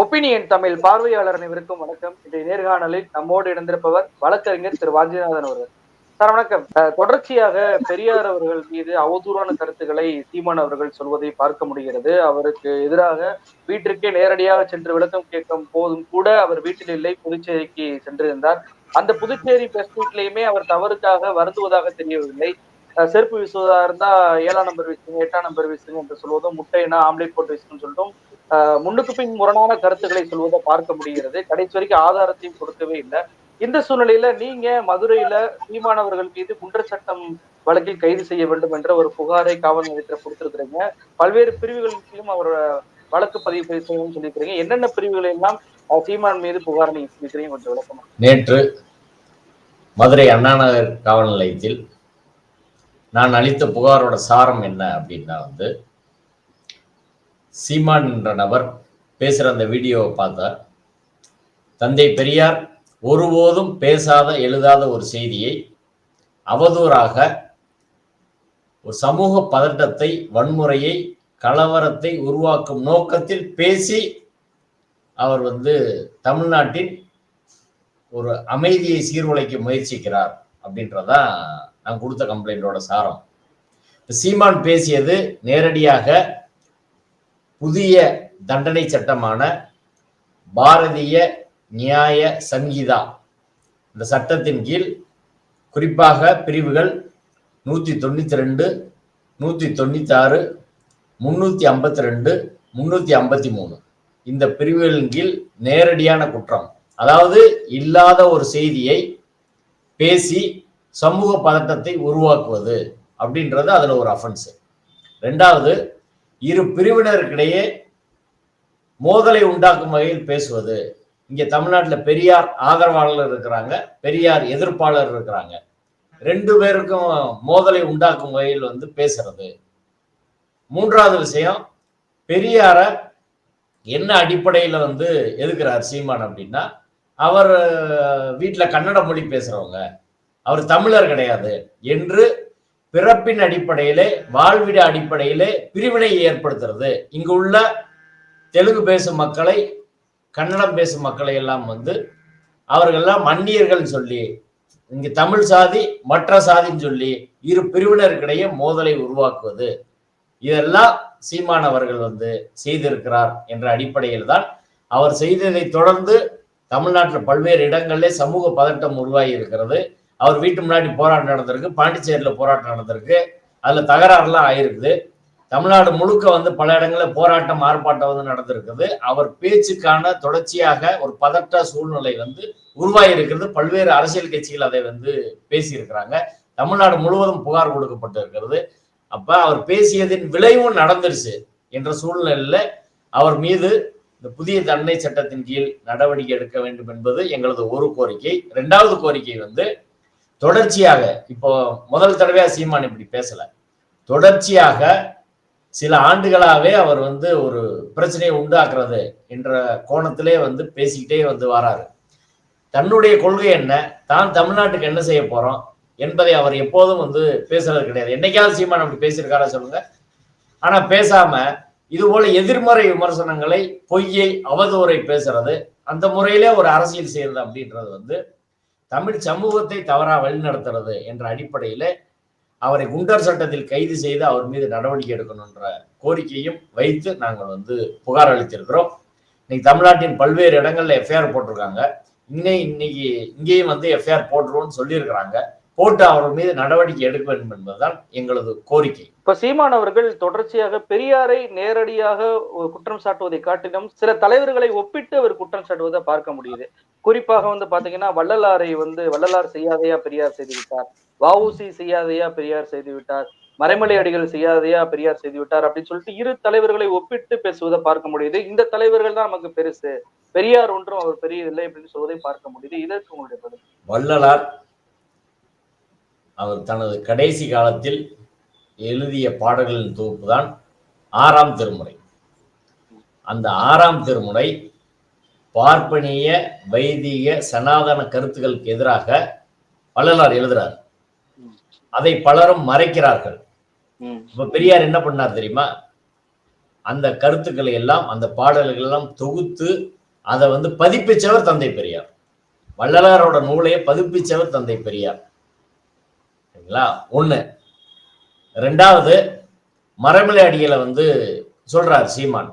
Opinion Tamil பார்வையாளர் அனைவருக்கும் வணக்கம். இன்றைய நேர்காணலில் நம்மோடு இணைந்திருப்பவர் வழக்கறிஞர் திரு வாஞ்சிநாதன் அவர்கள். சார் வணக்கம். தொடர்ச்சியாக பெரியார் அவர்கள் மீது அவதூறான கருத்துக்களை சீமான் அவர்கள் சொல்வதை பார்க்க முடிகிறது. அவருக்கு எதிராக வீட்டிற்கே நேரடியாக சென்று விளக்கம் கேட்கும் போதும் கூட அவர் வீட்டில் இல்லை புதுச்சேரிக்கு சென்றிருந்தார். அந்த புதுச்சேரி பிரஸ் மீட்லயுமே அவர் தவறுக்காக வருந்துவதாக தெரியவில்லை. செருப்பு வீசுவதா இருந்தா ஏழாம் நம்பர் வீசுங்க எட்டாம் நம்பர் வீசுங்க என்று சொல்வதும் முட்டைனா ஆம்லேட் போட்டு வீசுங்கன்னு சொல்லிட்டும் முன்னுக்கு பின் முரணான கருத்துக்களை சொல்வதை பார்க்க முடிகிறது. கடைசி வரைக்கும் ஆதாரத்தையும் கொடுக்கவே இல்லை. இந்த சூழ்நிலையில நீங்க மதுரையில சீமானவர்கள் மீது குண்டர் சட்டம் வழக்கில் கைது செய்ய வேண்டும் என்ற ஒரு புகாரை காவல் நிலையத்தில் கொடுத்திருக்கிறீங்க. பல்வேறு பிரிவுகளுக்கும் அவர் வழக்கு பதிவு செய்யணும்னு சொல்லியிருக்கிறீங்க. என்னென்ன பிரிவுகள் எல்லாம் அஹ், சீமான் மீது புகார் நீங்க சொல்லிக்கிறீங்க கொஞ்சம் விளக்கமா? நேற்று மதுரை அண்ணாநகர் காவல் நிலையத்தில் நான் அளித்த புகாரோட சாரம் என்ன அப்படின்னா வந்து சீமான் என்ற நபர் பேசுகிற அந்த வீடியோவை பார்த்தார். தந்தை பெரியார் ஒருபோதும் பேசாத எழுதாத ஒரு செய்தியை அவதூறாக ஒரு சமூக பதட்டத்தை வன்முறையை கலவரத்தை உருவாக்கும் நோக்கத்தில் பேசி அவர் வந்து தமிழ்நாட்டின் ஒரு அமைதியை சீர்குலைக்க முயற்சிக்கிறார் அப்படின்றதா நான் கொடுத்த கம்ப்ளைண்டோட சாரம். சீமான் பேசியது நேரடியாக புதிய தண்டனை சட்டமான பாரதிய நியாய சங்கீதா. இந்த சட்டத்தின் கீழ் குறிப்பாக பிரிவுகள் நூற்றி தொண்ணூற்றி ரெண்டு நூற்றி தொண்ணூற்றி ஆறு முந்நூற்றி ஐம்பத்தி ரெண்டு முந்நூற்றி ஐம்பத்தி மூணு இந்த பிரிவுகளின் கீழ் நேரடியான குற்றம். அதாவது இல்லாத ஒரு செய்தியை பேசி சமூக பதட்டத்தை உருவாக்குவது அப்படின்றது அதில் ஒரு அஃபென்ஸு ரெண்டாவது இரு பிரிவினருக்கிடையே மோதலை உண்டாக்கும் வகையில் பேசுவது. இங்கே தமிழ்நாட்டில் பெரியார் ஆதரவாளர் இருக்கிறாங்க பெரியார் எதிர்ப்பாளர் இருக்கிறாங்க. ரெண்டு பேருக்கும் மோதலை உண்டாக்கும் வகையில் வந்து பேசுறது. மூன்றாவது விஷயம் பெரியார என்ன அடிப்படையில் வந்து எதுக்குறார் சீமான் அப்படின்னா அவர் வீட்டில் கன்னட மொழி பேசுறவங்க. அவர் தமிழர் கிடையாது என்று பிறப்பின் அடிப்படையிலே வாழ்விட அடிப்படையிலே பிரிவினை ஏற்படுத்துறது. இங்கு உள்ள தெலுங்கு பேசும் மக்களை கன்னடம் பேசும் மக்களை எல்லாம் வந்து அவர்கள்லாம் அந்நியர்கள் சொல்லி இங்கு தமிழ் சாதி மற்ற சாதின்னு சொல்லி இரு பிரிவினருக்கிடையே மோதலை உருவாக்குவது. இதெல்லாம் சீமான் அவர்கள் வந்து செய்திருக்கிறார் என்ற அடிப்படையில் தான் அவர் செய்ததை தொடர்ந்து தமிழ்நாட்டில் பல்வேறு இடங்களிலே சமூக பதட்டம் உருவாகி இருக்கிறது. அவர் வீட்டு முன்னாடி போராட்டம் நடந்திருக்கு பாண்டிச்சேரியில் போராட்டம் நடந்திருக்கு. அதில் தகராறுலாம் ஆயிருக்குது. தமிழ்நாடு முழுக்க வந்து பல இடங்களில் போராட்டம் ஆர்ப்பாட்டம் வந்து நடந்திருக்குது. அவர் பேச்சுக்கான தொடர்ச்சியாக ஒரு பதட்ட சூழ்நிலை வந்து உருவாகியிருக்கிறது. பல்வேறு அரசியல் கட்சிகள் அதை வந்து பேசியிருக்கிறாங்க. தமிழ்நாடு முழுவதும் புகார் கொடுக்கப்பட்டு இருக்கிறது அப்ப அவர் பேசியதின் விளைவும் நடந்துருச்சு என்ற சூழ்நிலையில் அவர் மீது இந்த புதிய தண்டனை சட்டத்தின் கீழ் நடவடிக்கை எடுக்க வேண்டும் என்பது எங்களது ஒரு கோரிக்கை. இரண்டாவது கோரிக்கை வந்து தொடர்ச்சியாக இப்போ முதல் தடவையா சீமான் இப்படி பேசல. தொடர்ச்சியாக சில ஆண்டுகளாகவே அவர் வந்து ஒரு பிரச்சனையை உண்டாக்குறது என்ற கோணத்திலே வந்து பேசிக்கிட்டே வந்து வராரு. தன்னுடைய கொள்கை என்ன? தான் தமிழ்நாட்டுக்கு என்ன செய்ய போறோம்? என்பதை அவர் எப்போதும் வந்து பேசுறது கிடையாது. என்னைக்காவது சீமான் அப்படி பேசியிருக்காரா சொல்லுங்க. ஆனா பேசாம இது போல எதிர்மறை விமர்சனங்களை பொய்யை அவதூறை பேசுறது அந்த முறையிலே ஒரு அரசியல் செய்யறது அப்படின்றது வந்து தமிழ் சமூகத்தை தவறாக வழிநடத்துறது என்ற அடிப்படையில அவரை குண்டர் சட்டத்தில் கைது செய்து அவர் மீது நடவடிக்கை எடுக்கணுன்ற கோரிக்கையும் வைத்து நாங்கள் வந்து புகார் அளித்திருக்கிறோம். இன்னைக்கு தமிழ்நாட்டின் பல்வேறு இடங்கள்ல எஃப்ஐஆர் போட்டிருக்காங்க. இன்னே இன்னைக்கு இங்கேயும் வந்து எஃப்ஐஆர் போட்டுருவோம்னு சொல்லியிருக்கிறாங்க. போட்டு அவர் மீது நடவடிக்கை எடுக்க வேண்டும் என்பதுதான் எங்களது கோரிக்கை. இப்ப சீமான் அவர்கள் தொடர்ச்சியாக பெரியாரை நேரடியாக குற்றம் சாட்டுவதை காட்டிலும் சில தலைவர்களை ஒப்பிட்டு அவர் குற்றம் சாட்டுவதை பார்க்க முடியுது. குறிப்பாக வந்து பாத்தீங்கன்னா வள்ளலாரை வந்து வள்ளலார் செய்யாதையா பெரியார் செய்து விட்டார் வஉசி செய்யாதையா பெரியார் செய்து விட்டார் மறைமலை அடிகள் செய்யாதையா பெரியார் செய்து விட்டார் அப்படின்னு சொல்லிட்டு இரு தலைவர்களை ஒப்பிட்டு பேசுவதை பார்க்க முடியுது. இந்த தலைவர்கள் தான் நமக்கு பெருசு. பெரியார் ஒன்றும் அவர் பெரியதில்லை அப்படின்னு சொல்வதை பார்க்க முடியுது. இதற்கு உங்களுடைய பதில். வள்ளலார் அவர் தனது கடைசி காலத்தில் எழுதிய பாடல்களின் தொகுப்பு தான் ஆறாம் திருமுறை. அந்த ஆறாம் திருமுறை பார்ப்பனிய வைதிக சனாதன கருத்துக்களுக்கு எதிராக வள்ளலார் எழுதுறார். அதை பலரும் மறைக்கிறார்கள். இப்ப பெரியார் என்ன பண்ணார் தெரியுமா? அந்த கருத்துக்களை எல்லாம் அந்த பாடல்கள் எல்லாம் தொகுத்து அதை வந்து பதிப்பிச்சவர் தந்தை பெரியார். வள்ளலாரோட நூலையை பதிப்பிச்சவர் தந்தை பெரியார். சரிங்களா? ஒண்ணு. ரெண்டாவது மரமலை அடிகளை வந்து சொல்றார் சீமான்.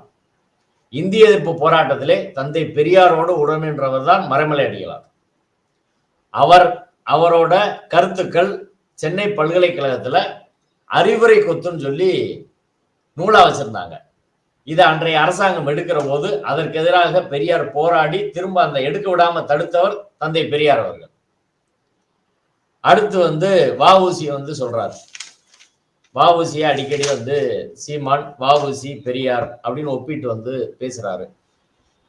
இந்திய எதிர்ப்பு போராட்டத்திலே தந்தை பெரியாரோடு உடனின்றவர் தான் மரமலை அடிகளார். அவர் அவரோட கருத்துக்கள் சென்னை பல்கலைக்கழகத்துல அறிவுரை கொத்துன்னு சொல்லி நூலா வச்சிருந்தாங்க. இதை அன்றைய அரசாங்கம் எடுக்கிற போது அதற்கு எதிராக பெரியார் போராடி திரும்ப அந்த எடுக்க விடாம தடுத்தவர் தந்தை பெரியார் அவர்கள். அடுத்து வந்து வஉசி வந்து சொல்றாரு. வஉசியை அடிக்கடி வந்து சீமான் வஉசி பெரியார் அப்படின்னு ஒப்பிட்டு வந்து பேசுறாரு.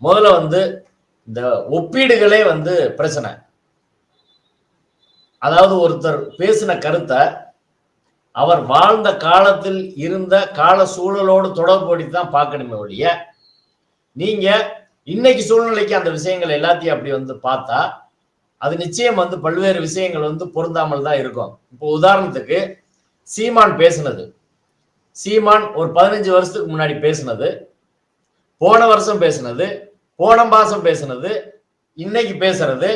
முதல்ல வந்து இந்த ஒப்பீடுகளே வந்து பிரச்சனை. அதாவது ஒருத்தர் பேசின கருத்தை அவர் வாழ்ந்த காலத்தில் இருந்த கால சூழலோடு தொடர்புபடி தான் பார்க்கணுமே ஒழிய நீங்க இன்னைக்கு சூழ்நிலைக்கு அந்த விஷயங்கள் எல்லாத்தையும் அப்படி வந்து பார்த்தா அது நிச்சயம் வந்து பல்வேறு விஷயங்கள் வந்து பொருந்தாமல் தான் இருக்கும். இப்போ உதாரணத்துக்கு சீமான் பேசினது. சீமான் ஒரு பதினஞ்சு வருஷத்துக்கு முன்னாடி பேசுனது. போன வருஷம் பேசினது. போன மாசம் பேசுனது. இன்னைக்கு பேசுறது.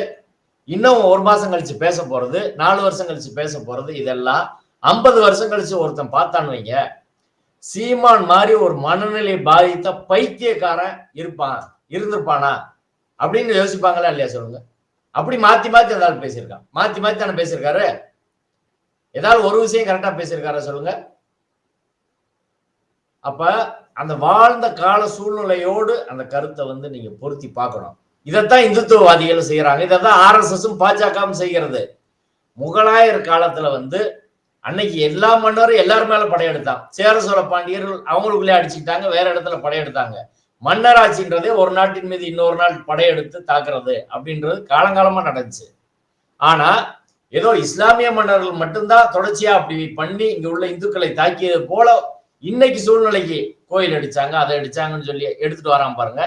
இன்னும் ஒரு மாசம் கழிச்சு பேச போறது. நாலு வருஷம் கழிச்சு பேச போறது. இதெல்லாம் ஐம்பது வருஷம் கழிச்சு ஒருத்தன் பார்த்தான்னு வைங்க. சீமான் மாதிரி ஒரு மனநிலை பாதித்த பைத்தியக்காரன் இருப்பான் இருந்திருப்பானா? அப்படின்னு யோசிப்பாங்களா இல்லையா சொல்லுங்க. அப்படி மாத்தி மாத்தி அந்த ஆள் பேசியிருக்கான். மாத்தி மாத்தி தானே பேசியிருக்காரு? ஏதாவது ஒரு விஷயம் கரெக்டா பேசியிருக்காரா சொல்லுங்க. அப்ப அந்த வாழ்ந்த கால சூழ்நிலையோடு அந்த கருத்தை வந்து நீங்க பொருத்தி பார்க்கணும். இதைத்தான் இந்துத்துவவாதிகள் செய்யறாங்க. இதைத்தான் ஆர்எஸ்எஸும் பாஜகவும் செய்கிறது. முகலாயர் காலத்துல வந்து அன்னைக்கு எல்லா மன்னரும் எல்லாரும் மேல படையெடுத்தான். சேர சோழ பாண்டியர்கள் அவங்களுக்குள்ளே அடிச்சுக்கிட்டாங்க வேற இடத்துல படையெடுத்தாங்க. மன்னராட்சின்றதே ஒரு நாட்டின் மீது இன்னொரு நாள் படையெடுத்து தாக்குறது அப்படின்றது காலங்காலமா நடந்துச்சு. ஆனா ஏதோ இஸ்லாமிய மன்னர்கள் மட்டும்தான் தொடர்ச்சியா அப்படி பண்ணி இங்க உள்ள இந்துக்களை தாக்கியது போல இன்னைக்கு சூழ்நிலைக்கு கோயில் அடிச்சாங்க அதை அடிச்சாங்கன்னு சொல்லி எடுத்துட்டு வராம பாருங்க.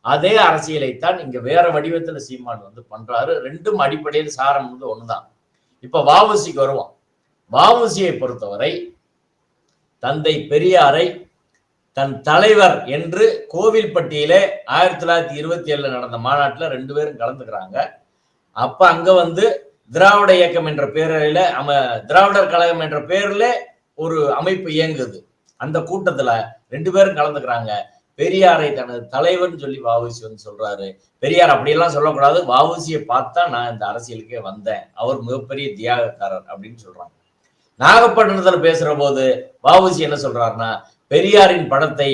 அதே அரசியலைத்தான் இங்க வேற வடிவத்துல சீமான் வந்து பண்றாரு. ரெண்டும் அடிப்படையில் சாரம் வந்து ஒண்ணுதான். இப்ப வாவுசிக்கு வருவோம் வாவுசியை பொறுத்தவரை தந்தை பெரியாரை தன் தலைவர் என்று கோவில்பட்டியிலே ஆயிரத்தி தொள்ளாயிரத்தி இருபத்தி ஏழுல நடந்த மாநாட்டில் ரெண்டு பேரும் கலந்துக்கிறாங்க. அப்ப அங்க வந்து திராவிட இயக்கம் என்ற பேரில அம திராவிடர் கழகம் என்ற பேர்ல ஒரு அமைப்பு இயங்குது. அந்த கூட்டத்துல ரெண்டு பேரும் கலந்துக்கிறாங்க. பெரியாரை தனது தலைவர்னு சொல்லி வாவுசி வந்து சொல்றாரு. பெரியார் அப்படியெல்லாம் சொல்லக்கூடாது. வாவுசியை பார்த்தா நான் இந்த அரசியலுக்கே வந்தேன். அவர் மிகப்பெரிய தியாகக்காரர் அப்படின்னு சொல்றாங்க. நாகப்பட்டினத்துல பேசுற போது வாவுசி என்ன சொல்றாருன்னா பெரியாரின் படத்தை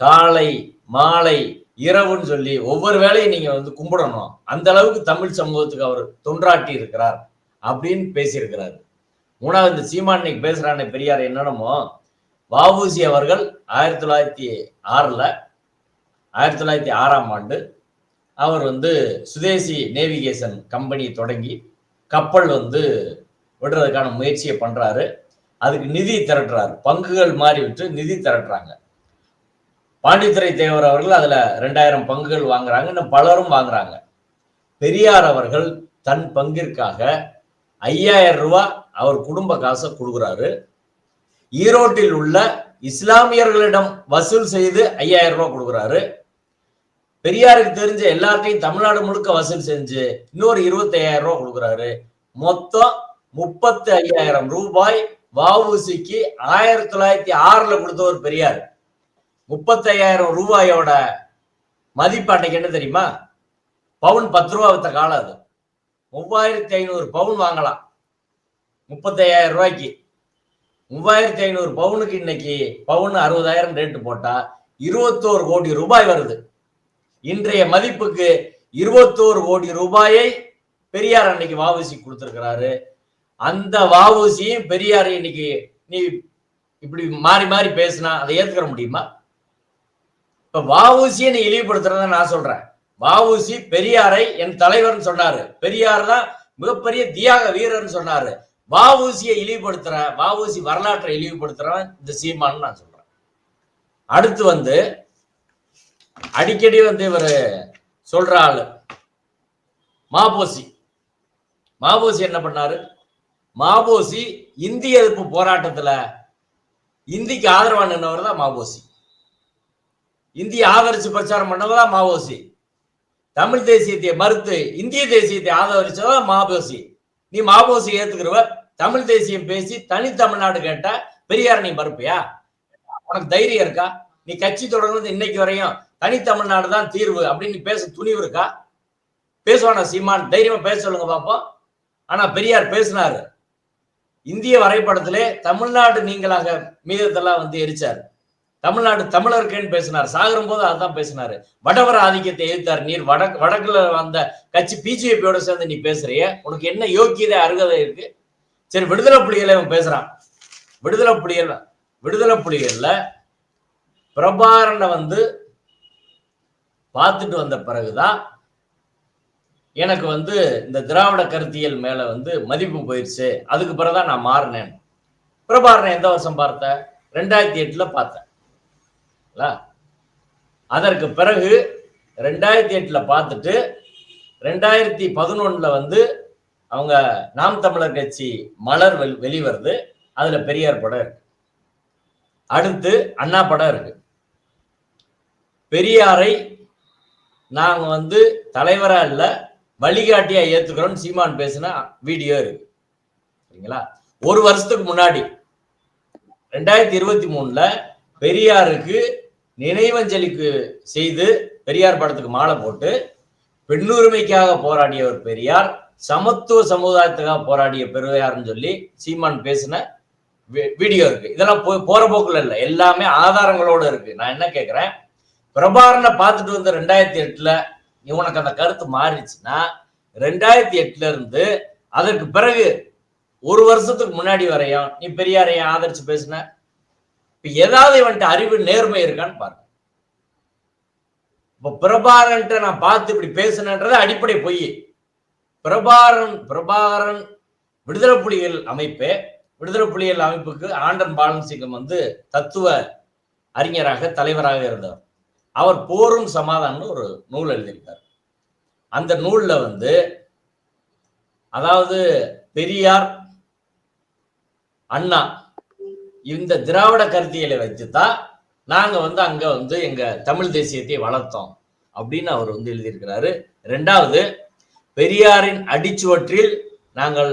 காலை மாலை இரவுன்னு சொல்லி ஒவ்வொரு வேலையும் நீங்க வந்து கும்பிடணும். அந்த அளவுக்கு தமிழ் சமூகத்துக்கு அவர் தொன்றாட்டி இருக்கிறார் அப்படின்னு பேசியிருக்கிறார். மூணாவது இந்த சீமான் இன்னைக்கு பேசுறானே பெரியார் என்னென்னமோ வவுசி அவர்கள் ஆயிரத்தி தொள்ளாயிரத்தி ஆறில் ஆயிரத்தி தொள்ளாயிரத்தி ஆறாம் ஆண்டு அவர் வந்து சுதேசி நேவிகேஷன் கம்பெனி தொடங்கி கப்பல் வந்து விடுறதுக்கான முயற்சியை பண்ணுறாரு அதுக்கு நிதி திரட்டுறாரு. பங்குகள் மாறி விட்டு நிதி திரட்டுறாங்க. பாண்டித்துறை தேவர் அவர்கள் அதுல ரெண்டாயிரம் பங்குகள் வாங்குறாங்க. இன்னும் பலரும் வாங்குறாங்க. பெரியார் அவர்கள் தன் பங்கிற்காக ஐயாயிரம் ரூபாய் அவர் குடும்ப காசை கொடுக்குறாரு. ஈரோட்டில் உள்ள இஸ்லாமியர்களிடம் வசூல் செய்து ஐயாயிரம் ரூபாய் கொடுக்குறாரு. பெரியாருக்கு தெரிஞ்ச எல்லாத்தையும் தமிழ்நாடு முழுக்க வசூல் செஞ்சு இன்னொரு இருபத்தி ஐயாயிரம் ரூபாய் கொடுக்குறாரு. மொத்தம் முப்பத்தி ஐயாயிரம் ரூபாய் வஉசிக்கு ஆயிரத்தி தொள்ளாயிரத்தி ஆறுல கொடுத்தவர் பெரியார். முப்பத்தையாயிரம் ரூபாயோட மதிப்பு அன்னைக்கு என்ன தெரியுமா? பவுன் பத்து ரூபா வித்த காலம் அது. மூவாயிரத்தி ஐநூறு பவுன் வாங்கலாம். முப்பத்தையாயிரம் ரூபாய்க்கு. மூவாயிரத்தி ஐநூறு பவுனுக்கு இன்னைக்கு பவுன் அறுபதாயிரம் ரேட்டு போட்டா இருபத்தோரு கோடி ரூபாய் வருது. இன்றைய மதிப்புக்கு இருபத்தோரு கோடி ரூபாயை பெரியார் அன்னைக்கு வாவசி கொடுத்திருக்கிறாரு. அந்த வாவூசியும் பெரியார் இன்னைக்கு நீ இப்படி மாறி மாறி பேசினா அதை ஏத்துக்கிற முடியுமா? இப்ப வாவூசியை நீ இழிவுபடுத்துறத நான் சொல்றேன். வாவூசி பெரியாரை என் தலைவர்னு சொன்னாரு. பெரியார் தான் மிகப்பெரிய தியாக வீரர்னு சொன்னாரு. வாவூசியை இழிவுபடுத்துற வாவூசி வரலாற்றை இழிவுபடுத்துறவன் இந்த சீமான்னு நான் சொல்றேன். அடுத்து வந்து அடிக்கடி வந்து இவர் சொல்ற ஆளு மாபோசி. மாபோசி என்ன பண்ணாரு? மாபோசி இந்திய எதிர்ப்பு போராட்டத்துல இந்திக்கு ஆதரவா நின்றவர் தான் மாபோசி. இந்திய ஆதரிச்சு பிரச்சாரம் பண்ணவதா மாவோசி தமிழ் தேசியத்தை மறுத்து இந்திய தேசியத்தை ஆதரிச்சதா மாபோசி. நீ மாபோசி ஏத்துக்கிறவ தமிழ் தேசியம் பேசி தனி தமிழ்நாடு கேட்டா பெரியார் நீ மறுப்பியா? உனக்கு தைரியம் இருக்கா? நீ கட்சி தொடர்ந்து இன்னைக்கு வரையும் தனி தமிழ்நாடு தான் தீர்வு அப்படின்னு பேச துணிவு இருக்கா? பேசுவானா சீமான்? தைரியமா பேச சொல்லுங்க பாப்போம். ஆனா பெரியார் பேசினாரு. இந்திய வரைபடத்திலே தமிழ்நாடு நீங்களாக மீதத்தெல்லாம் வந்து எரிச்சார். தமிழ்நாடு தமிழருக்குன்னு பேசினார். சாகரும் போது அதான் பேசினாரு. வடவர ஆதிக்கத்தை எதிர்த்தார். நீர் வட வடக்குல வந்த கட்சி பிஜேபியோட சேர்ந்து நீ பேசுறிய உனக்கு என்ன யோக்கியதை அருகதை இருக்கு? சரி விடுதலை புலிகளை இவன் பேசுறான். விடுதலை புலிகள் விடுதலை புலிகள்ல பிரபாரனை வந்து பார்த்துட்டு வந்த பிறகுதான் எனக்கு வந்து இந்த திராவிட கருத்தியல் மேல வந்து மதிப்பு போயிடுச்சு அதுக்கு பிறகுதான் நான் மாறினேன். பிரபாரனை எந்த வருஷம் பார்த்த? ரெண்டாயிரத்தி எட்டுல பார்த்தேன். அதற்கு பிறகு ரெண்டாயிரத்தி எட்டுல பார்த்துட்டு ரெண்டாயிரத்தி பதினொன்னுல வந்து அவங்க நாம் தமிழர் கட்சி மலர் வெள் வெளிவருது. அதுல பெரியார் படம் இருக்கு. அடுத்து அண்ணா படம் இருக்கு. பெரியாரை நாங்க வந்து தலைவரா இல்லை வழிகாட்டியா ஏத்துக்கிறோம்னு சீமான் பேசின வீடியோ இருக்கு. சரிங்களா? ஒரு வருஷத்துக்கு முன்னாடி ரெண்டாயிரத்தி இருபத்தி மூணுல பெரியாருக்கு நினைவஞ்சலிக்கு செய்து பெரியார் படத்துக்கு மாலை போட்டு பெண்ணுரிமைக்காக போராடிய ஒரு பெரியார் சமத்துவ சமுதாயத்துக்காக போராடிய பெரியார்னு சொல்லி சீமான் பேசின வீடியோ இருக்கு. இதெல்லாம் போய் போற போக்குல இல்ல. எல்லாமே ஆதாரங்களோட இருக்கு. நான் என்ன கேக்குறேன்? பிரபாரனை பார்த்துட்டு வந்த ரெண்டாயிரத்தி எட்டுல உனக்கு அந்த கருத்து மாறிடுச்சுன்னா ரெண்டாயிரத்தி எட்டுல இருந்து அதற்கு பிறகு ஒரு வருஷத்துக்கு முன்னாடி வரையும் நீ பெரியாரையும் ஆதரிச்சு பேசின. இப்ப ஏதாவது இவன்ட்டு அறிவு நேர்மை இருக்கான்னு பாருங்க. இப்ப பிரபாரன்ட்ட நான் பார்த்து இப்படி பேசினன்றது அடிப்படை பொய். பிரபாரன் பிரபாரன் விடுதலை புலிகள் அமைப்பே. விடுதலை புலிகள் அமைப்புக்கு ஆண்டன் பாலன் சிங்கம் வந்து தத்துவ அறிஞராக தலைவராக இருந்தவர் அவர் போரும் சமாதானம்னு ஒரு நூல் எழுதியிருக்கார். அந்த நூல்ல வந்து அதாவது பெரியார் அண்ணா இந்த திராவிட கருத்தியலை வைத்துதான் நாங்க வந்து அங்க வந்து எங்க தமிழ் தேசியத்தை வளர்த்தோம் அப்படின்னு அவர் வந்து எழுதியிருக்கிறாரு. ரெண்டாவது பெரியாரின் அடிச்சுவற்றில் நாங்கள்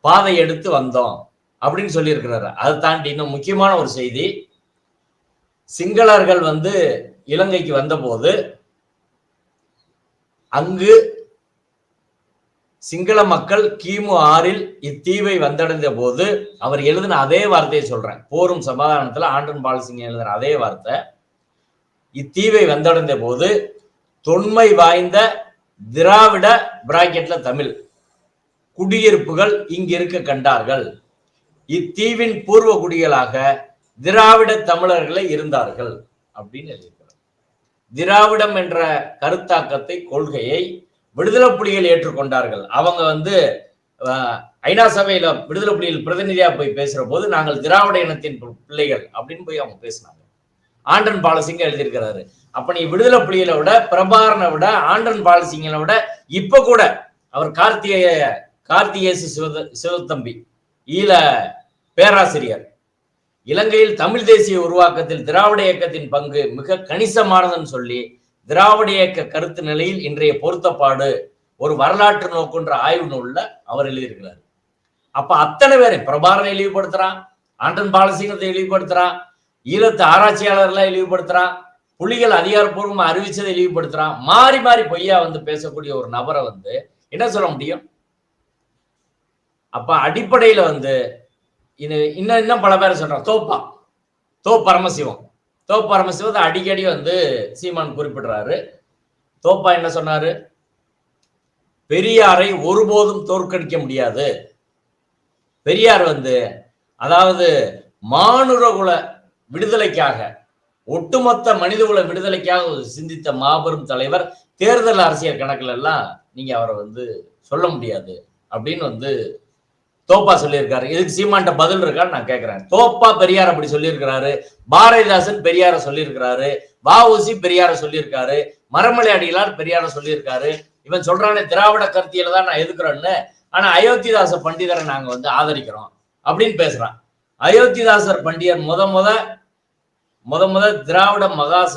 பாதை எடுத்து வந்தோம் அப்படின்னு சொல்லியிருக்கிறாரு. அதை தாண்டி இன்னும் முக்கியமான ஒரு செய்தி சிங்களர்கள் வந்து இலங்கைக்கு வந்தபோது அங்கு சிங்கள மக்கள் கிமு ஆறில் இத்தீவை வந்தடைந்த போது அவர் எழுதின அதே வார்த்தையை சொல்றேன். போரும் சமாதானத்துல ஆண்டன் பாலசிங் எழுதின அதே வார்த்தை. இத்தீவை வந்தடைந்த போது தொன்மை வாய்ந்த திராவிட பிராக்கெட்ல தமிழ் குடியிருப்புகள் இங்கு இருக்க கண்டார்கள். இத்தீவின் பூர்வ குடிகளாக திராவிட தமிழர்களை இருந்தார்கள் அப்படின்னு எழுதியிருக்கிறார் திராவிடம் என்ற கருத்தாக்கத்தை கொள்கையை விடுதலை புலிகள் ஏற்றுக்கொண்டார்கள். அவங்க வந்து ஐநா சபையில விடுதலை புலிகள் பிரதிநிதியா போய் பேசுற போது நாங்கள் திராவிட இனத்தின் பிள்ளைகள் அப்படின்னு போய் அவங்க பேசினாங்க. ஆண்டன் பாலசிங்க எழுதியிருக்கிறாரு. அப்ப நீ விடுதலை புலிகளை விட பிரபாரனை விட ஆண்டன் பாலசிங்களை விட இப்ப கூட அவர் கார்த்திகேய கார்த்திகேசு சிவத சிவத்தம்பி ஈழ பேராசிரியர். இலங்கையில் தமிழ் தேசிய உருவாக்கத்தில் திராவிட இயக்கத்தின் பங்கு மிக கணிசமானதுன்னு சொல்லி திராவிட இயக்க கருத்து நிலையில் இன்றைய பொருத்தப்பாடு ஒரு வரலாற்று நோக்குன்ற ஆய்வு நூல்ல அவர் எழுதியிருக்கிறார். அப்ப அத்தனை பேரை பிரபாரனை இழிவுபடுத்துறான் ஆண்டன் பாலசிங்கத்தை இழிவுபடுத்துறான் ஈழத்து ஆராய்ச்சியாளர்களை இழிவுபடுத்துறான் புலிகள் அதிகாரப்பூர்வமா அறிவிச்சதை இழிவுபடுத்துறான். மாறி மாறி பொய்யா வந்து பேசக்கூடிய ஒரு நபரை வந்து என்ன சொல்ல முடியும்? அப்ப அடிப்படையில வந்து இது இன்னும் இன்னும் பல பேர் சொல்றான் தோப்பா. தோ பரமசிவம். தோ பரமசிவத்தை அடிக்கடி வந்து சீமான் குறிப்பிடுறாரு. தோப்பா என்ன சொன்னாரு? பெரியாரை ஒருபோதும் தோற்கடிக்க முடியாது. பெரியார் வந்து அதாவது மானுரகுல விடுதலைக்காக ஒட்டுமொத்த மனிதகுல விடுதலைக்காக சிந்தித்த மாபெரும் தலைவர் தேர்தல் அரசியல் கணக்குல எல்லாம் நீங்க அவரை வந்து சொல்ல முடியாது அப்படின்னு வந்து தோப்பா சொல்லியிருக்காரு. இதுக்கு சீமான்ட்ட பதில் இருக்கான்னு நான் கேட்கிறேன் தோப்பா பெரியார் அப்படி சொல்லியிருக்கிறாரு. பாரதிதாசன் பெரியார சொல்லியிருக்கிறாரு. வஉசி பெரியார சொல்லியிருக்காரு. மரமலை அடிகளார் பெரியார சொல்லியிருக்காரு. இவன் சொல்றானே திராவிட கருத்தியில தான் நான் எதுக்குறேன்னு ஆனா அயோத்திதாச பண்டிதரை நாங்க வந்து ஆதரிக்கிறோம் அப்படின்னு பேசுறான். அயோத்திதாசர் பண்டியர் முத முத முத முத திராவிட மகாச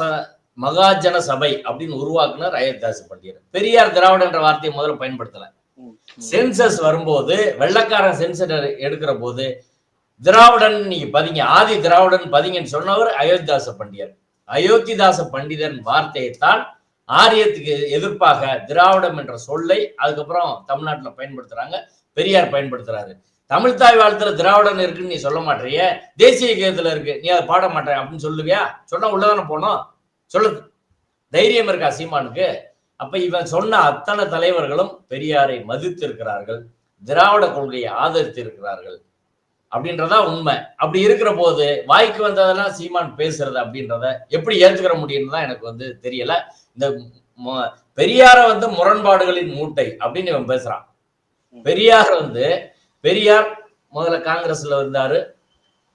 மகாஜன சபை அப்படின்னு உருவாக்குனர் அயோத்திதாச பண்டியர் பெரியார் திராவிட என்ற வார்த்தையை முதல்ல பயன்படுத்தலை. சென்சஸ் வரும்போது வெள்ளக்காரன் சென்சஸ் எடுக்கிற போது திராவிடன் நீங்க பதிங்க ஆதி திராவிடன் பதிங்கன்னு சொன்னவர் அயோத்திதாச பண்டிதர். அயோத்திதாச பண்டிதன் வார்த்தையைத்தான் ஆரியத்துக்கு எதிர்ப்பாக திராவிடம் என்ற சொல்லை அதுக்கப்புறம் தமிழ்நாட்டுல பயன்படுத்துறாங்க பெரியார் பயன்படுத்துறாரு. தமிழ்தாய் வாழ்த்துல திராவிடன் இருக்குன்னு நீ சொல்ல மாட்டேறிய தேசிய கீதத்துல இருக்கு நீ அதை பாட மாட்டேன் அப்படின்னு சொல்லுவியா? சொன்னா உள்ளதானே போனோம். சொல்லு. தைரியம் இருக்கா சீமானுக்கு? அப்ப இவன் சொன்ன அத்தனை தலைவர்களும் பெரியாரை மதித்து இருக்கிறார்கள் திராவிட கொள்கையை ஆதரித்து இருக்கிறார்கள் அப்படின்றதா உண்மை. அப்படி இருக்கிற போது வாய்க்கு வந்ததெல்லாம் சீமான் பேசுறது அப்படின்றத எப்படி ஏத்துக்கிற முடியும்னு தான் எனக்கு வந்து தெரியல. இந்த பெரியார வந்து முரண்பாடுகளின் மூட்டை அப்படின்னு இவன் பேசுறான். பெரியார் வந்து பெரியார் முதல்ல காங்கிரஸ்ல இருந்தாரு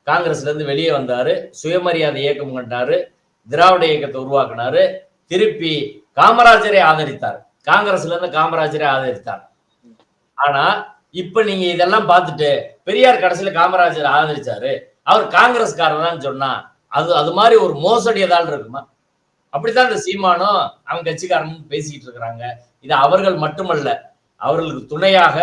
காங்கிரஸ்ல இருந்து வெளியே வந்தாரு சுயமரியாதை இயக்கம் கண்டாரு திராவிட இயக்கத்தை உருவாக்குனாரு திருப்பி காமராஜரை ஆதரித்தார். காங்கிரஸ்ல இருந்து காமராஜரை ஆதரித்தார். ஆனா இப்ப நீங்க இதெல்லாம் பார்த்துட்டு பெரியார் கடைசியில காமராஜர் ஆதரிச்சாரு. அவர் காங்கிரஸ்காரர் சொன்னா அது அது மாதிரி ஒரு மோசடி ஏதாவது இருக்குமா? அப்படித்தான் இந்த சீமானும் அவன் கட்சிக்காரனும் பேசிக்கிட்டு இருக்கிறாங்க. இது அவர்கள் மட்டுமல்ல அவர்களுக்கு துணையாக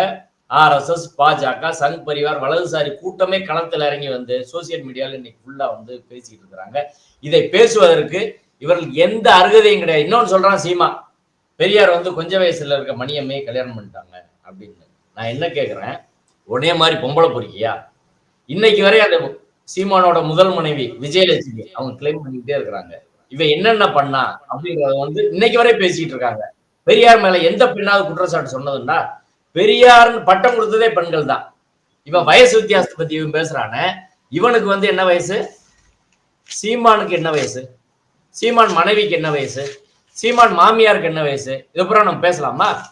ஆர்எஸ்எஸ் பாஜக சங் பரிவார் வலதுசாரி கூட்டமே களத்தில் இறங்கி வந்து சோசியல் மீடியால இன்னைக்கு ஃபுல்லா வந்து பேசிக்கிட்டு இருக்கிறாங்க. இதை பேசுவதற்கு இவர்களுக்கு எந்த அருகதையும் கிடையாது. இன்னொன்னு சொல்றான் சீமா பெரியார் வந்து கொஞ்ச வயசுல இருக்க மணியம்மையை கல்யாணம் பண்ணிட்டாங்க அப்படின்னு. நான் என்ன கேட்குறேன் உடனே மாதிரி பொம்பளை பொறுக்கியா? இன்னைக்கு வரை அந்த சீமானோட முதல் மனைவி விஜயலட்சுமி அவங்க கிளைம் பண்ணிக்கிட்டே இருக்கிறாங்க. இவன் என்னென்ன பண்ணா அப்படிங்கறத வந்து இன்னைக்கு வரை பேசிட்டு இருக்காங்க. பெரியார் மேல எந்த பெண்ணாவது குற்றச்சாட்டு சொன்னதுன்னா பெரியார்னு பட்டம் கொடுத்ததே பெண்கள் தான். இவன் வயசு வித்தியாசத்தை பத்தி இவன் பேசுறான. இவனுக்கு வந்து என்ன வயசு? சீமானுக்கு என்ன வயசு? சீமான் மனைவிக்கு என்ன வயசு? சீமான் மாமியாருக்கு என்ன வயசு? இதுக்கப்புறம் நம்ம பேசலாமா?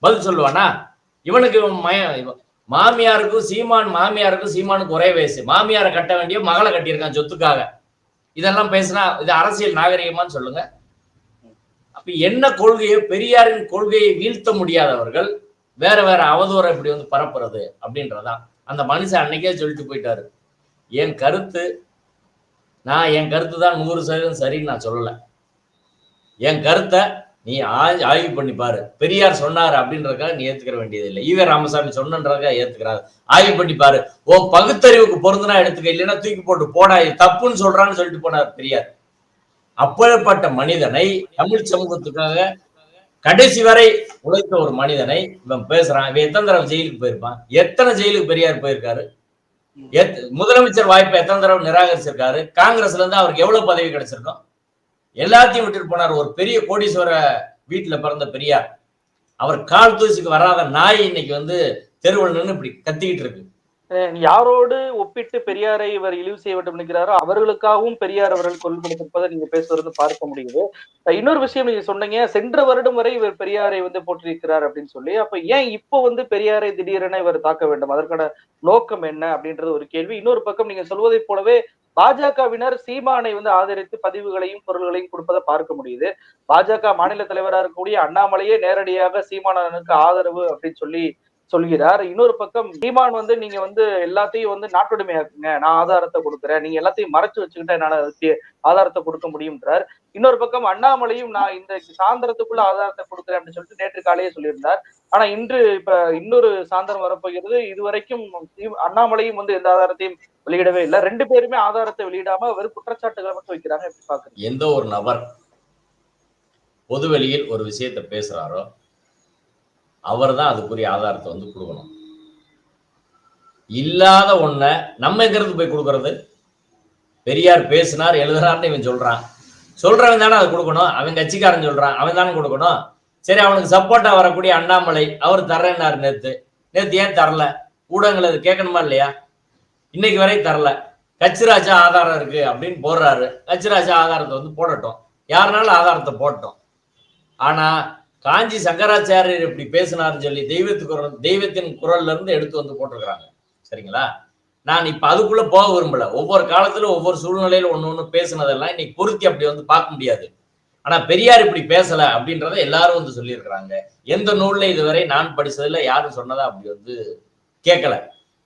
பதில் சொல்லுவானா? இவனுக்கு இவன் மய- இவன் மாமியாருக்கும் சீமான் மாமியாருக்கும் சீமானுக்கு ஒரே வயசு. மாமியாரை கட்ட வேண்டிய மகளை கட்டியிருக்கான் சொத்துக்காக. இதெல்லாம் பேசினா இது அரசியல் நாகரிகமான்னு சொல்லுங்க. அப்ப என்ன கொள்கையோ பெரியாரின் கொள்கையை வீழ்த்த முடியாதவர்கள் வேற வேற அவதூறை இப்படி வந்து பரப்புறது அப்படின்றதான். அந்த மனுஷன் அன்னைக்கே சொல்லிட்டு போயிட்டாரு. என் கருத்து நான் என் கருத்து தான் நூறு சதவீதம் சரின்னு நான் சொல்லலை. என் கருத்தை நீ ஆய்- ஆய்வு பண்ணி பாரு. பெரியார் சொன்னார் அப்படின்றதுக்காக நீ ஏத்துக்கிற வேண்டியது இல்லை ஈவே ராமசாமி சொன்னன்றக்காக ஏத்துக்கிறாரு. ஆய்வு பண்ணி பாரு. ஓ பகுத்தறிவுக்கு பொருந்தினா எடுத்துக்க இல்லைன்னா தூக்கி போட்டு போடா தப்புன்னு சொல்றான்னு சொல்லிட்டு போனார் பெரியார். அப்பேற்பட்ட மனிதனை தமிழ் சமூகத்துக்காக கடைசி வரை உழைத்த ஒரு மனிதனை இவன் பேசுறான். இவன் எத்தனை தடவை ஜெயிலுக்கு போயிருப்பான்? எத்தனை ஜெயிலுக்கு பெரியார் போயிருக்காரு? முதலமைச்சர் வாய்ப்பை எத்தனை தடவை நிராகரிச்சிருக்காரு? காங்கிரஸ்ல இருந்து அவருக்கு எவ்வளவு பதவி கிடைச்சிருக்கும் எல்லாத்தையும் விட்டுட்டு போனார் ஒரு பெரிய கோடீஸ்வர வீட்டுல பிறந்த பெரியார். அவர் கால் தூசிக்கு வராத நாய் இன்னைக்கு வந்து தெருவில் நின்று இப்படி கத்திக்கிட்டு இருக்கு. யாரோடு ஒப்பிட்டு பெரியாரை இவர் இழிவு செய்ய வேண்டும் என்கிறாரோ அவர்களுக்காகவும் பெரியார் அவர்கள் கொள்படுத்திருப்பதை நீங்க பேசுவது பார்க்க முடியுது. இன்னொரு விஷயம் நீங்க சொன்னீங்க சென்ற வருடம் வரை இவர் பெரியாரை வந்து போற்றிருக்கிறார் அப்படின்னு சொல்லி அப்ப ஏன் இப்போ வந்து பெரியாரை திடீரென இவர் தாக்க வேண்டும்? அதற்கான நோக்கம் என்ன அப்படின்றது ஒரு கேள்வி. இன்னொரு பக்கம் நீங்க சொல்வதை போலவே பாஜகவினர் சீமானை வந்து ஆதரித்து பதிவுகளையும் பொருள்களையும் கொடுப்பதை பார்க்க முடியுது. பாஜக மாநில தலைவராக இருக்கக்கூடிய அண்ணாமலையே நேரடியாக சீமானனுக்கு ஆதரவு அப்படின்னு சொல்லி சொல்கிறார். இன்னொரு பக்கம் சீமான் வந்து நீங்க வந்து எல்லாத்தையும் வந்து நாட்டுடைமையாக்குங்க. நான் ஆதாரத்தை கொடுக்குறேன். நீங்க எல்லாத்தையும் மறைச்சு வச்சுக்கிட்டா என்னால ஆதாரத்தை கொடுக்க முடியும்ன்றார். இன்னொரு பக்கம் அண்ணாமலையும் நான் இந்த சாயந்தரத்துக்குள்ள ஆதாரத்தை கொடுக்குறேன் அப்படின்னு சொல்லிட்டு நேற்று காலையே சொல்லியிருந்தார். ஆனா இன்று இப்ப இன்னொரு சாயந்தரம் வரப்போகிறது. இதுவரைக்கும் அண்ணாமலையும் வந்து எந்த ஆதாரத்தையும் வெளியிடவே இல்லை. ரெண்டு பேருமே ஆதாரத்தை வெளியிடாம வெறும் குற்றச்சாட்டுகளை மட்டும் வைக்கிறாங்க எப்படி பாக்குறீங்க எந்த ஒரு நபர் பொதுவெளியில் ஒரு விஷயத்த பேசுறாரோ அவர் தான் அதுக்குரிய ஆதாரத்தை வந்து கொடுக்கணும். இல்லாத ஒன்றை நம்ம எங்கிறது போய் கொடுக்கறது? பெரியார் பேசினார் எழுதுறாருன்னு இவன் சொல்றான். சொல்றவன் தானே அதை கொடுக்கணும்? அவன் கட்சிக்காரன் சொல்றான் அவன் தானே கொடுக்கணும்? சரி அவனுக்கு சப்போர்ட்டா வரக்கூடிய அண்ணாமலை அவர் தர்றேன்னார் நேத்து. நேத்து ஏன் தரல? ஊடகங்கள் அது கேட்கணுமா இல்லையா? இன்னைக்கு வரை தரல. கச்சிராஜா ஆதாரம் இருக்கு அப்படின்னு போடுறாரு. கச்சிராஜா ஆதாரத்தை வந்து போடட்டும். யாருனாலும் ஆதாரத்தை போட்டோம் ஆனா காஞ்சி சங்கராச்சாரியர் இப்படி பேசினாருன்னு சொல்லி தெய்வத்து குரல் தெய்வத்தின் குரல்ல இருந்து எடுத்து வந்து போட்டிருக்கிறாங்க. சரிங்களா? நான் இப்ப அதுக்குள்ள போக விரும்பல. ஒவ்வொரு காலத்துல ஒவ்வொரு சூழ்நிலையில ஒன்னு ஒண்ணு பேசுனதெல்லாம் இன்னைக்கு பொருத்தி அப்படி வந்து பார்க்க முடியாது. ஆனா பெரியார் இப்படி பேசல அப்படின்றத எல்லாரும் வந்து சொல்லியிருக்கிறாங்க. எந்த நூல்ல இதுவரை நான் படிச்சதுல யாரும் சொன்னதா அப்படி வந்து கேட்கல.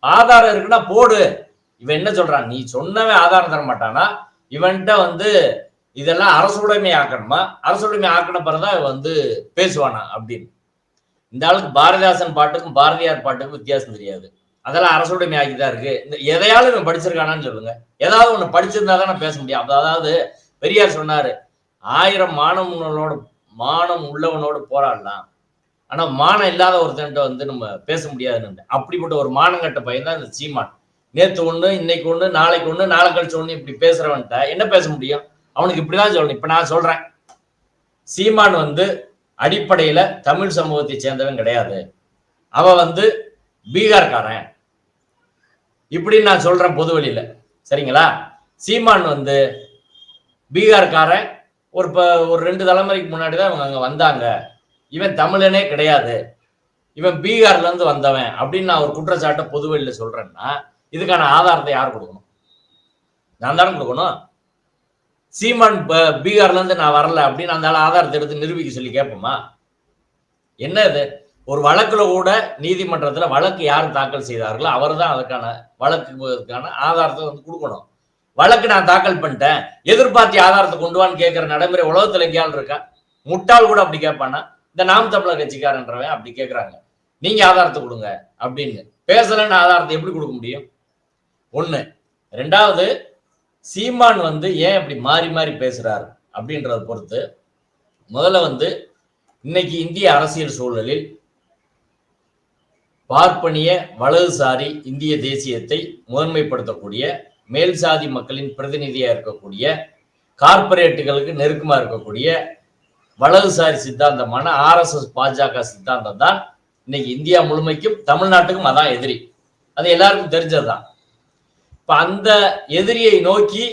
ஆதாரம் இருக்குன்னா போடு. இவன் என்ன சொல்றான்? நீ சொன்னவன் ஆதாரம் தர மாட்டானா இவன்கிட்ட வந்து இதெல்லாம் அரசுடைமை ஆக்கணுமா? அரசுடைமை ஆக்கின பிறகுதான் இவன் வந்து பேசுவானா அப்படின்னு. இந்த ஆளுக்கு பாரதிதாசன் பாட்டுக்கும் பாரதியார் பாட்டுக்கும் வித்தியாசம் தெரியாது. அதெல்லாம் அரசுடைமை ஆக்கிதான் இருக்கு. இந்த எதையாலும் இவன் படிச்சிருக்கானான்னு சொல்லுங்க. ஏதாவது ஒன்று படிச்சிருந்தா தானே பேச முடியும். அதாவது பெரியார் சொன்னாரு ஆயிரம் மாணவனோட மானம் உள்ளவனோடு போராடலாம். ஆனா மானம் இல்லாத ஒருத்தன்ட்ட வந்து நம்ம பேச முடியாதுன்னு அப்படிப்பட்ட ஒரு மானங்கட்ட பையன் தான் இந்த சீமான். நேற்று ஒன்று இன்னைக்கு ஒன்று நாளைக்கு ஒன்று நாளை கழிச்சு ஒன்று இப்படி பேசுறவன்ட்ட என்ன பேச முடியும்? அவனுக்கு இப்படிதான் சொல்லணும். இப்ப நான் சொல்றேன். சீமான் வந்து அடிப்படையில தமிழ் சமூகத்தை சேர்ந்தவன் கிடையாது. அவன் வந்து பீகார்காரன். இப்படின்னு நான் சொல்றேன் பொது வழியில. சரிங்களா? சீமான் வந்து பீகார்காரன். ஒரு இப்போ ஒரு ரெண்டு தலைமுறைக்கு முன்னாடி தான் இவங்க அங்க வந்தாங்க. இவன் தமிழனே கிடையாது. இவன் பீகார்ல இருந்து வந்தவன் அப்படின்னு நான் ஒரு குற்றச்சாட்டை பொது வெளியில சொல்றேன்னா இதுக்கான ஆதாரத்தை யார் கொடுக்கணும்? நான் தானே கொடுக்கணும்? சீமான் ப- பீகார்ல இருந்து நான் வரல அப்படின்னு அந்த ஆதாரத்தை எடுத்து நிரூபிக்க சொல்லி கேட்போமா? என்ன இது? ஒரு வழக்குல கூட நீதிமன்றத்துல வழக்கு யார் தாக்கல் செய்தார்களோ அவர் தான் அதற்கான வழக்குக்கான ஆதாரத்தை வந்து கொடுக்கணும். வழக்கு நான் தாக்கல் பண்ணிட்டேன். எதிர்பார்த்தி ஆதாரத்தை கொண்டு வான்னு கேட்கிற நடைமுறை உலகத்துல எங்கேயாலும் இருக்கா? முட்டாள் கூட அப்படி கேட்பானா? இந்த நாம் தமிழர் கட்சிக்காரன்றவன் அப்படி கேட்குறாங்க. நீங்க ஆதாரத்தை கொடுங்க அப்படின்னு. பேசலன்னு ஆதாரத்தை எப்படி கொடுக்க முடியும்? ஒண்ணு. ரெண்டாவது சீமான் வந்து ஏன் இப்படி மாறி மாறி பேசுறாரு அப்படின்றத பொறுத்து முதல்ல வந்து இன்னைக்கு இந்திய அரசியல் சூழலில் பார்ப்பனிய வலதுசாரி இந்திய தேசியத்தை முதன்மைப்படுத்தக்கூடிய மேல் சாதி மக்களின் பிரதிநிதியா இருக்கக்கூடிய கார்ப்பரேட்டுகளுக்கு நெருக்கமா இருக்கக்கூடிய வலதுசாரி சித்தாந்தமான ஆர்எஸ்எஸ் பாஜக சித்தாந்தம் தான் இன்னைக்கு இந்தியா முழுமைக்கும் தமிழ்நாட்டுக்கும் அதான் எதிரி. அது எல்லாருக்கும் தெரிஞ்சதுதான். இப்ப அந்த எதிரியை நோக்கி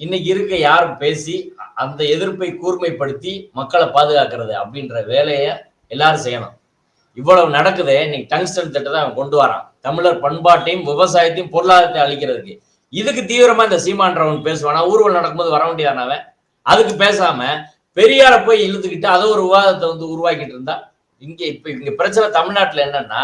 இன்னைக்கு இருக்க யாரும் பேசி அந்த எதிர்ப்பை கூர்மைப்படுத்தி மக்களை பாதுகாக்கிறது அப்படின்ற வேலையை எல்லாரும் செய்யணும். இவ்வளவு நடக்குது இன்னைக்கு டங்ஸ்டன் திட்டத்தை அவன் கொண்டு வரான். தமிழர் பண்பாட்டையும் விவசாயத்தையும் பொருளாதாரத்தையும் அளிக்கிறதுக்கு இதுக்கு தீவிரமா இந்த சீமான்றவன் பேசுவானா? ஊர்வலம் நடக்கும்போது வர வேண்டியதான அவன்? அதுக்கு பேசாம பெரியார போய் இழுத்துக்கிட்டு அதை ஒரு விவாதத்தை வந்து உருவாக்கிட்டு இருந்தா இங்க இப்ப இங்க பிரச்சனை தமிழ்நாட்டுல என்னன்னா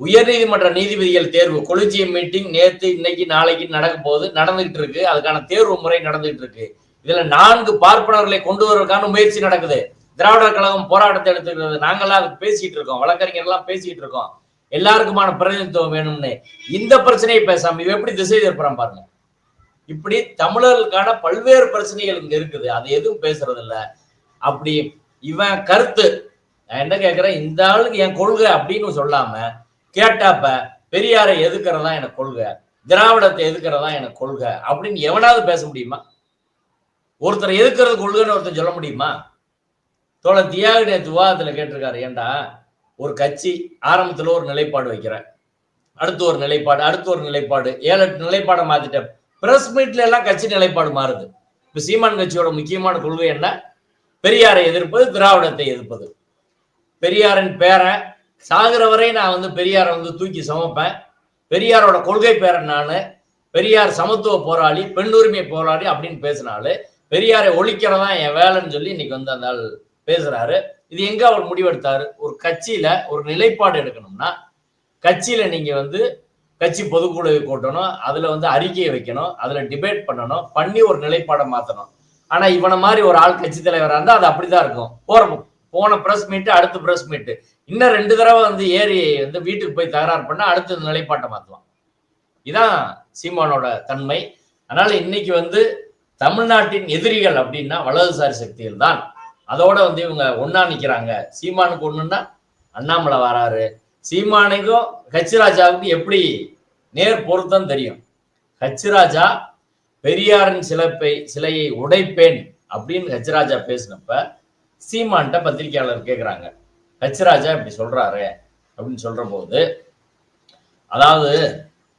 உயர்நீதிமன்ற நீதிபதிகள் தேர்வு கொலிஜியம் மீட்டிங் நேற்று இன்னைக்கு நாளைக்கு நடக்க போகுது நடந்துகிட்டு இருக்கு. அதுக்கான தேர்வு முறை நடந்துகிட்டு இருக்கு. இதுல நான்கு பார்ப்பனர்களை கொண்டு வருவதற்கான முயற்சி நடக்குது. திராவிடர் கழகம் போராட்டத்தை எடுத்துக்கிறது. நாங்களாம் அதுக்கு பேசிட்டு இருக்கோம். வழக்கறிஞர் எல்லாம் பேசிட்டு இருக்கோம். எல்லாருக்குமான பிரதிநிதித்துவம் வேணும்னு. இந்த பிரச்சனையை பேசாம இவ எப்படி திசை திருப்புறான் பாருங்க. இப்படி தமிழர்களுக்கான பல்வேறு பிரச்சனைகள் இங்க இருக்குது. அது எதுவும் பேசுறது இல்ல அப்படி இவன் கருத்து. நான் என்ன கேட்கிறேன் இந்த ஆளுக்கு என் கொள்கை அப்படின்னு சொல்லாம கேட்டாப்ப பெரியாரை எதுக்கிறதா எனக்கு கொள்கை திராவிடத்தை எதுக்கிறதா எனக்கு கொள்கை அப்படின்னு எவனாவது பேச முடியுமா? ஒருத்தர் எதுக்கிறது கொள்கைன்னு ஒருத்தர் சொல்ல முடியுமா? தோழர் தியாகி நேற்று விவாதத்துல கேட்டிருக்காரு ஏண்டா ஒரு கட்சி ஆரம்பத்தில் ஒரு நிலைப்பாடு வைக்கிறேன் அடுத்து ஒரு நிலைப்பாடு அடுத்து ஒரு நிலைப்பாடு ஏழு எட்டு நிலைப்பாடை மாத்திட்டேன் பிரஸ் மீட்ல எல்லாம் கட்சி நிலைப்பாடு மாறுது. இப்போ சீமான் கட்சியோட முக்கியமான கொள்கை என்ன? பெரியாரை எதிர்ப்பது திராவிடத்தை எதிர்ப்பது. பெரியாரின் பேரை சாகுற வரை நான் வந்து பெரியாரை வந்து தூக்கி சமைப்பேன். பெரியாரோட கொள்கை பேரன் நான். பெரியார் சமத்துவ போராளி பெண்ணுரிமை போராளி அப்படின்னு பேசினாலு பெரியாரை ஒழிக்கிறதா என் வேலைன்னு சொல்லி இன்னைக்கு வந்து அந்த ஆள் பேசுறாரு. இது எங்க அவர் முடிவெடுத்தாரு? ஒரு கட்சியில ஒரு நிலைப்பாடு எடுக்கணும்னா கட்சியில நீங்க வந்து கட்சி பொதுக்குழு கூட்டணும் அதுல வந்து அறிக்கையை வைக்கணும் அதுல டிபேட் பண்ணணும் பண்ணி ஒரு நிலைப்பாடை மாத்தணும். ஆனா இவனை மாதிரி ஒரு ஆள் கட்சி தலைவராக இருந்தால் அது அப்படிதான் இருக்கும். போற போன ப்ரெஸ் மீட்டு அடுத்த ப்ரெஸ் மீட்டு இன்னும் ரெண்டு தடவை வந்து ஏறி வந்து வீட்டுக்கு போய் தகராறு பண்ணா அடுத்த நிலைப்பாட்டை மாற்றுவான் இதான் சீமானோட தன்மை. அதனால இன்னைக்கு வந்து தமிழ்நாட்டின் எதிரிகள் அப்படின்னா வலதுசாரி சக்திகள் தான். அதோட வந்து இவங்க ஒன்னா நிக்கிறாங்க. சீமானுக்கு ஒண்ணுன்னா அண்ணாமலை வராரு. சீமானுக்கும் ஹச்ராஜாவுக்கும் எப்படி நேர் பொருத்தம் தெரியும்? ஹச்ராஜா பெரியாரின் சிலப்பை சிலையை உடைப்பேன் அப்படின்னு ஹச்ராஜா பேசினப்ப சீமான்கிட்ட பத்திரிகையாளர் கேட்குறாங்க ஹச்ராஜா இப்படி சொல்றாரு அப்படின்னு சொல்ற போது அதாவது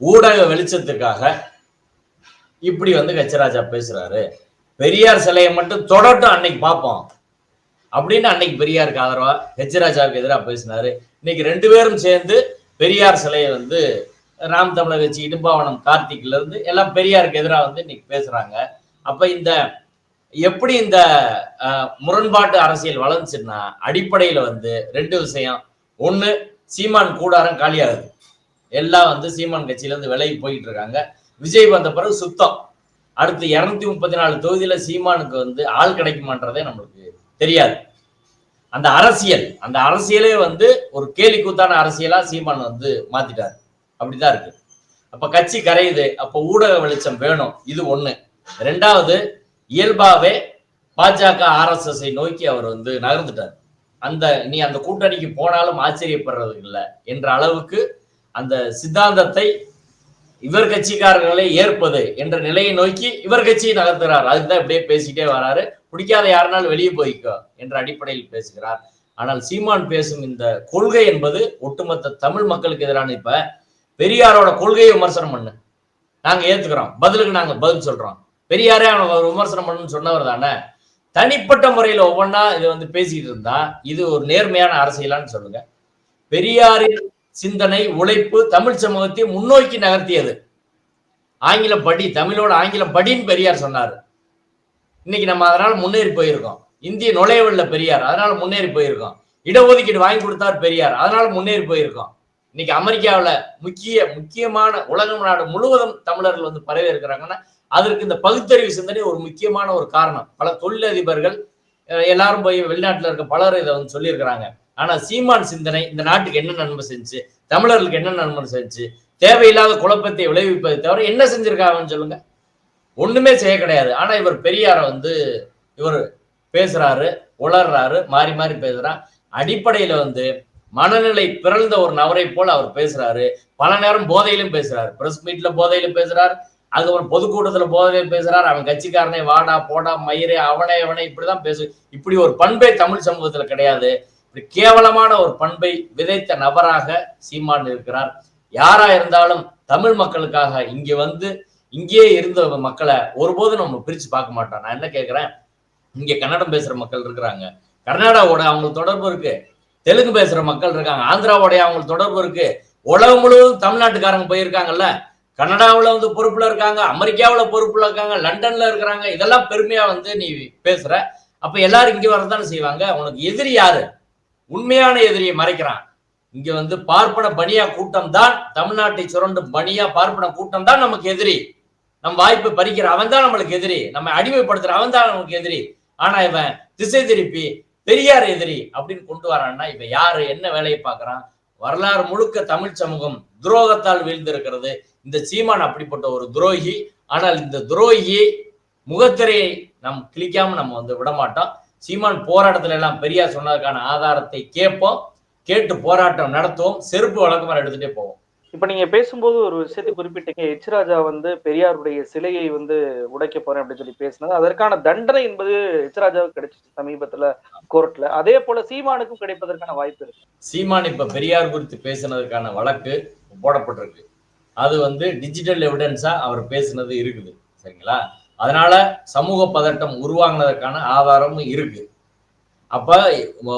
ஊடக வெளிச்சத்துக்காக இப்படி வந்து ஹச்ராஜா பேசுறாரு. பெரியார் சிலையை மட்டும் தொடட்டும் அன்னைக்கு பார்ப்போம் அப்படின்னு அன்னைக்கு பெரியாருக்கு ஆதரவா ஹெச்ராஜாவுக்கு எதிராக பேசினாரு. இன்னைக்கு ரெண்டு பேரும் சேர்ந்து பெரியார் சிலையை வந்து ராம் தமிழர் கட்சி இடும்பாவனம் கார்த்திக்ல இருந்து எல்லாம் பெரியாருக்கு எதிராக வந்து இன்னைக்கு பேசுறாங்க. அப்ப இந்த எப்படி இந்த முரண்பாட்டு அரசியல் வளர்ந்துச்சுன்னா அடிப்படையில வந்து ரெண்டு விஷயம். ஒண்ணு சீமான் கூடாரம் காலியாகுது. எல்லாம் வந்து சீமான் கட்சியில இருந்து விலகி போயிட்டு இருக்காங்க. விஜய் வந்த பிறகு சுத்தம். அடுத்து இருநூத்தி முப்பத்தி நாலு தொகுதியில சீமானுக்கு வந்து ஆள் கிடைக்குமான்றதே நம்மளுக்கு தெரியாது. அந்த அரசியல் அந்த அரசியலே வந்து ஒரு கேலி கூத்தான அரசியலா சீமான் வந்து மாத்திட்டாரு. அப்படிதான் இருக்கு. அப்ப கட்சி கரையுது. அப்ப ஊடக வெளிச்சம் வேணும். இது ஒண்ணு. ரெண்டாவது இயல்பாவே பாஜக ஆர்எஸ்எஸ்ஐ நோக்கி அவர் வந்து நகர்ந்துட்டார். அந்த நீ அந்த கூட்டணிக்கு போனாலும் ஆச்சரியப்படுறது இல்லை என்ற அளவுக்கு அந்த சித்தாந்தத்தை இவர் கட்சிக்காரர்களை ஏற்பது என்ற நிலையை நோக்கி இவர் கட்சியை நகர்த்துறார். அதுதான் இப்படியே பேசிக்கிட்டே வராரு. பிடிக்காத யாருனாலும் வெளியே போய்க்கோ என்ற அடிப்படையில் பேசுகிறார். ஆனால் சீமான் பேசும் இந்த கொள்கை என்பது ஒட்டுமொத்த தமிழ் மக்களுக்கு எதிரான இப்ப பெரியாரோட கொள்கையை விமர்சனம் பண்ணு. நாங்க ஏத்துக்கிறோம். பதிலுக்கு நாங்க பதில் சொல்றோம். பெரியாரே அவனை ஒரு விமர்சனம் பண்ணணும்னு சொன்னவர் தானே? தனிப்பட்ட முறையில் ஒவ்வொன்றா இதை வந்து பேசிட்டு இருந்தா இது ஒரு நேர்மையான அரசியலான்னு சொல்லுங்க. பெரியாரின் சிந்தனை உழைப்பு தமிழ் சமூகத்தை முன்னோக்கி நகர்த்தியது. ஆங்கிலம் படி தமிழோட ஆங்கிலம் படின்னு பெரியார் சொன்னாரு. இன்னைக்கு நம்ம அதனால முன்னேறி போயிருக்கோம். இந்திய நுழையவில்ல பெரியார் அதனால முன்னேறி போயிருக்கோம். இடஒதுக்கீடு வாங்கி கொடுத்தார் பெரியார் அதனால முன்னேறி போயிருக்கோம். இன்னைக்கு அமெரிக்காவுல முக்கிய முக்கியமான உலகம் நாடு முழுவதும் தமிழர்கள் வந்து பரவி இருக்கிறாங்கன்னா அதற்கு இந்த பகுத்தறிவு சிந்தனை ஒரு முக்கியமான ஒரு காரணம். பல தொழிலதிபர்கள் எல்லாரும் போய் வெளிநாட்டுல இருக்க பலர் இதை வந்து சொல்லியிருக்கிறாங்க. ஆனா சீமான் சிந்தனை இந்த நாட்டுக்கு என்ன நன்மை செஞ்சு தமிழர்களுக்கு என்ன நன்மை செஞ்சு தேவையில்லாத குழப்பத்தை விளைவிப்பதை தவிர என்ன செஞ்சிருக்காங்கன்னு சொல்லுங்க. ஒண்ணுமே செய்ய கிடையாது. ஆனா இவர் பெரியார வந்து இவர் பேசுறாரு உளர்றாரு மாறி மாறி பேசுறா. அடிப்படையில வந்து மனநிலை பிறந்த ஒரு நபரை போல அவர் பேசுறாரு. பல நேரம் போதையிலும் பேசுறாரு. பிரஸ் மீட்ல போதையிலும் பேசுறாரு. அதுக்கப்புறம் பொதுக்கூட்டத்துல போதவே பேசுறாரு. அவன் கட்சிக்காரனே வாடா போடா மயிரே அவனே அவனை இப்படிதான் பேசு இப்படி ஒரு பண்பை தமிழ் சமூகத்துல கிடையாது. இப்படி கேவலமான ஒரு பண்பை விதைத்த நபராக சீமான் இருக்கிறார். யாரா இருந்தாலும் தமிழ் மக்களுக்காக இங்க வந்து இங்கேயே இருந்த மக்களை ஒருபோதும் நம்ம பிரிச்சு பார்க்க மாட்டோம். நான் என்ன கேட்கிறேன் இங்க கன்னடம் பேசுற மக்கள் இருக்கிறாங்க. கர்நாடகாவோட அவங்களுக்கு தொடர்பு இருக்கு. தெலுங்கு பேசுற மக்கள் இருக்காங்க. ஆந்திராவோடைய அவங்களுக்கு தொடர்பு இருக்கு. உலகம் முழுவதும் தமிழ்நாட்டுக்காரங்க போயிருக்காங்கல்ல. கனடாவில் வந்து பொறுப்பில் இருக்காங்க அமெரிக்காவில் பொறுப்பில் இருக்காங்க லண்டனில் இருக்கிறாங்க. இதெல்லாம் பெருமையாக வந்து நீ பேசுகிற அப்போ எல்லாரும் இங்கே வரதானே செய்வாங்க? உனக்கு எதிரி யாரு? உண்மையான எதிரியை மறைக்கிறான். இங்கே வந்து பார்ப்பன பணியா கூட்டம் தான் தமிழ்நாட்டை சுரண்டும் பணியா பார்ப்பன கூட்டம் தான் நமக்கு எதிரி. நம் வாய்ப்பு பறிக்கிற அவன் தான் நம்மளுக்கு எதிரி. நம்ம அடிமைப்படுத்துற அவன் தான் நமக்கு எதிரி. ஆனா இவன் திசை திருப்பி பெரியார் எதிரி அப்படின்னு கொண்டு வரான்னா இவன் யாரு? என்ன வேலையை பார்க்கறான்? வரலாறு முழுக்க தமிழ் சமூகம் துரோகத்தால் வீழ்ந்திருக்கிறது. இந்த சீமான் அப்படிப்பட்ட ஒரு துரோகி. ஆனால் இந்த துரோகியை முகத்திரையை நம் கிளிக்காம நம்ம வந்து விட மாட்டோம் சீமான் போராட்டத்துல எல்லாம் பெரியார் சொன்னதுக்கான ஆதாரத்தை கேட்போம். கேட்டு போராட்டம் நடத்துவோம். செருப்பு வழக்கமாக எடுத்துட்டே போவோம். இப்ப நீங்க பேசும்போது ஒரு விஷயத்தை குறிப்பிட்டீங்க. எச் ராஜா வந்து பெரியாருடைய சிலையை வந்து உடைக்க போறேன் அப்படின்னு சொல்லி பேசினது. அதற்கான தண்டனை என்பது எச் ராஜாவுக்கு கிடைச்சிச்சு சமீபத்துல கோர்ட்ல அதே போல சீமானுக்கும் கிடைப்பதற்கான வாய்ப்பு இருக்கு. சீமான் இப்ப பெரியார் குறித்து பேசினதுக்கான வழக்கு போடப்பட்டிருக்கு. அது வந்து டிஜிட்டல் எவிடன்ஸா அவர் பேசினது இருக்குது சரிங்களா? அதனால சமூக பதட்டம் உருவாங்கினதற்கான ஆதாரமும் இருக்கு. அப்ப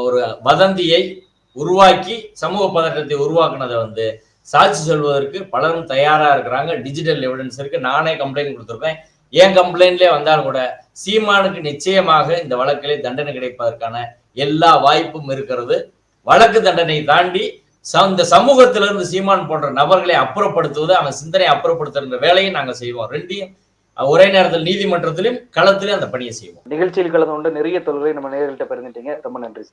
ஒரு வதந்தியை உருவாக்கி சமூக பதட்டத்தை உருவாக்குனதை வந்து சாட்சி சொல்வதற்கு பலரும் தயாரா இருக்கிறாங்க. டிஜிட்டல் எவிடன்ஸ் இருக்கு. நானே கம்ப்ளைண்ட் கொடுத்துருக்கேன் என் கம்ப்ளைண்ட்லேயே வந்தாலும் கூட சீமானுக்கு நிச்சயமாக இந்த வழக்கிலே தண்டனை கிடைப்பதற்கான எல்லா வாய்ப்பும் இருக்கிறது. வழக்கு தண்டனை தாண்டி இந்த சமூகத்திலிருந்து சீமான் போன்ற நபர்களை அப்புறப்படுத்துவது அவங்க சிந்தனை அப்புறப்படுத்துகிற வேலையை நாங்கள் செய்வோம். ரெண்டையும் ஒரே நேரத்தில் நீதிமன்றத்திலும் களத்திலும் அந்த பணியை செய்வோம். நிகழ்ச்சியில் கலந்து கொண்டு நிறைய தொழிலை நம்ம நேர்கள்ட்ட பிறந்துட்டீங்க ரொம்ப நன்றி.